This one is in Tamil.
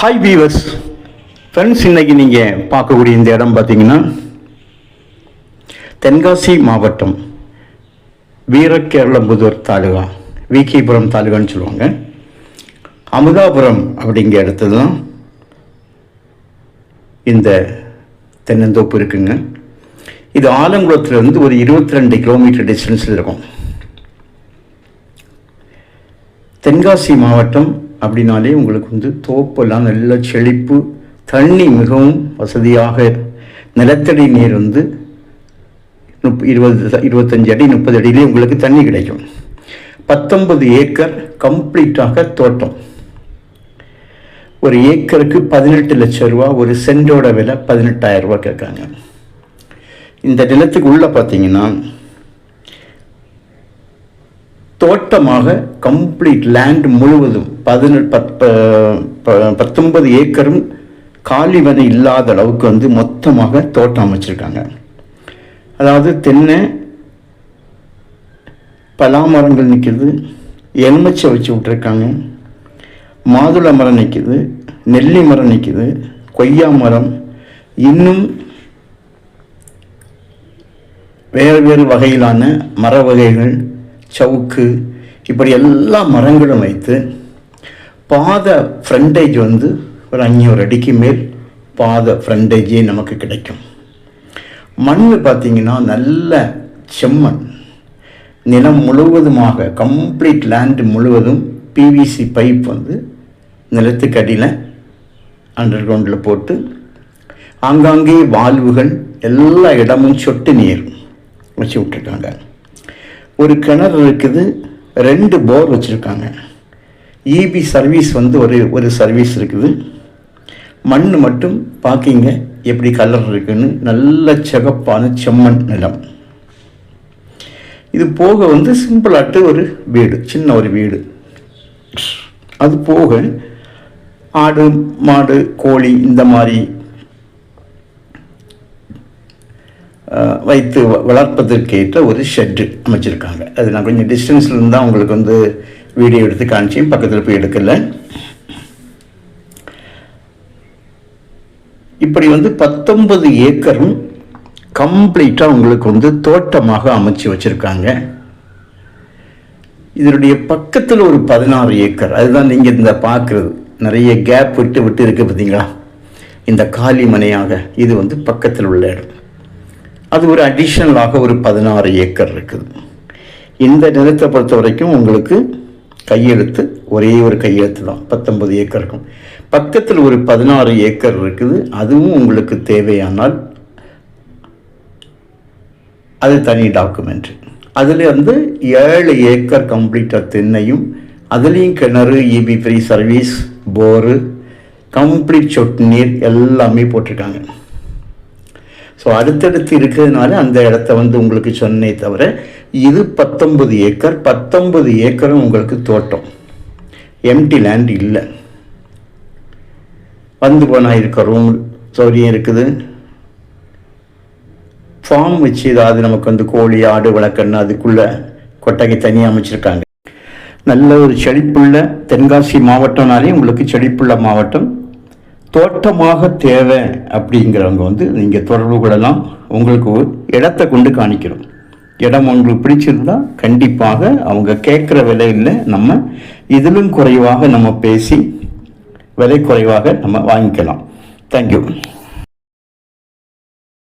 ஹாய் வீவர்ஸ் ஃப்ரெண்ட்ஸ் இன்னைக்கு நீங்கள் பார்க்கக்கூடிய இந்த இடம் பார்த்தீங்கன்னா தென்காசி மாவட்டம் வீரகேரளம்புதூர் தாலுகா விகேபுரம் தாலுகான்னு சொல்லுவாங்க. அமுதாபுரம் அப்படிங்கிற இடத்துல தான் இந்த தென்னந்தோப்பு இருக்குங்க. இது ஆலங்குளத்துலேருந்து ஒரு இருபத்தி ரெண்டு கிலோமீட்டர் டிஸ்டன்ஸில் இருக்கும். தென்காசி மாவட்டம் அப்படின்னாலே உங்களுக்கு வந்து தோப்பெல்லாம் நல்ல செழிப்பு தண்ணி மிகவும் வசதியாக நிலத்தடி நீர் வந்து முப் இருபது இருபத்தஞ்சு அடி முப்பது அடியிலே உங்களுக்கு தண்ணி கிடைக்கும். பத்தொன்பது ஏக்கர் கம்ப்ளீட்டாக தோட்டம். ஒரு ஏக்கருக்கு பதினெட்டு லட்சம் ரூபா ஒரு சென்டோட விலை பதினெட்டாயிரம் ரூபா கேட்காங்க இந்த நிலத்துக்கு உள்ளே பார்த்தீங்கன்னா தோட்டமாக கம்ப்ளீட் லேண்ட் முழுவதும் பதினெட்டு பத் ப- பத்தொன்பது ஏக்கரும் காலிவனை இல்லாத அளவுக்கு வந்து மொத்தமாக தோட்டம் அமைச்சிருக்காங்க. அதாவது தென்னை பலா மரங்கள் நிற்கிது எலுமிச்சை வச்சு விட்ருக்காங்க மாதுளை மரம் நிற்கிது நெல்லி மரம் நிற்கிது கொய்யா மரம் இன்னும் வேறு வேறு வகையிலான மர வகைகள் சவுக்கு இப்படி எல்லா மரங்களும் வைத்து பாத ஃப்ரண்டேஜ் வந்து ஒரு அஞ்சூறு அடிக்கு மேல் பாத ஃப்ரண்டேஜே நமக்கு கிடைக்கும். மண் பார்த்தீங்கன்னா நல்ல செம்மண். நிலம் முழுவதுமாக கம்ப்ளீட் லேண்ட் முழுவதும் பிவிசி பைப் வந்து நிலத்துக்கு அடியில் அண்டர் கிரவுண்டில் போட்டு ஆங்காங்கே வால்வுகள் எல்லா இடமும் சொட்டு நீர் வச்சு விட்டுருக்காங்க. ஒரு கிணறு இருக்குது ரெண்டு போர் வச்சுருக்காங்க. இபி சர்வீஸ் வந்து ஒரு ஒரு சர்வீஸ் இருக்குது. மண் மட்டும் பார்க்கிங்க எப்படி கலர் இருக்குன்னு. நல்ல சிகப்பான செம்மண் நிலம். இது போக வந்து சிம்பிளாட்டு ஒரு வீடு சின்ன ஒரு வீடு. அது போக ஆடு மாடு கோழி இந்த மாதிரி வைத்து வ- வளர்ப்பதற்கேற்ற ஒரு ஷெட்டு அமைச்சிருக்காங்க. அது நான் கொஞ்சம் டிஸ்டன்ஸில் இருந்தால் உங்களுக்கு வந்து வீடியோ எடுத்து காமிச்சேன். பக்கத்தில் போய் எடுக்கல. இப்படி வந்து பத்தொன்பது ஏக்கரும் கம்ப்ளீட்டாக உங்களுக்கு வந்து தோட்டமாக அமைச்சு வச்சுருக்காங்க. இதனுடைய பக்கத்தில் ஒரு பதினாறு ஏக்கர். அதுதான் நீங்கள் இந்த பார்க்குறது நிறைய கேப் விட்டு விட்டு இருக்குது பார்த்தீங்களா? இந்த காலி மனையாக இது வந்து பக்கத்தில் உள்ள இடம். அது ஒரு அடிஷ்னலாக ஒரு பதினாறு ஏக்கர் இருக்குது. இந்த நிலத்தை பொறுத்த வரைக்கும் உங்களுக்கு கையெழுத்து ஒரே ஒரு கையெழுத்து தான். பத்தொன்பது ஏக்கர் இருக்கும். பக்கத்தில் ஒரு பதினாறு ஏக்கர் இருக்குது. அதுவும் உங்களுக்கு தேவையானால் அது தனி டாக்குமெண்ட் அதில் வந்து ஏழு ஏக்கர் கம்ப்ளீட்டாக தென்னையும் அதுலேயும் கிணறு EB free service bore complete சொட்டு நீர் எல்லாமே போட்டிருக்காங்க. ஸோ அடுத்தடுத்து இருக்கிறதுனால அந்த இடத்த வந்து உங்களுக்கு சொன்னே தவிர இது பத்தொன்பது ஏக்கர். பத்தொன்பது ஏக்கரும் உங்களுக்கு தோட்டம். எம்டி லேண்ட் இல்லை. வந்து போனால் இருக்க ரூம் சௌரியம் இருக்குது. ஃபார்ம் வச்சு ஏதாவது நமக்கு வந்து கோழி ஆடு வளர்க்கணும் அதுக்குள்ளே கொட்டகை தனியாக அமைச்சிருக்காங்க. நல்ல ஒரு செழிப்புள்ள தென்காசி மாவட்டம்னாலே உங்களுக்கு செழிப்புள்ள மாவட்டம். தோட்டமாக தேவை அப்படிங்கிறவங்க வந்து நீங்கள் தொடர்பு கொள்ளலாம். உங்களுக்கு ஒரு இடத்தை கொண்டு காணிக்கிறோம். இடம் உங்களுக்கு பிடிச்சிருந்தா கண்டிப்பாக அவங்க கேட்குற விலையில் நம்ம இதிலும் குறைவாக நம்ம பேசி விலை குறைவாக நம்ம வாங்கிக்கலாம். தேங்க்யூ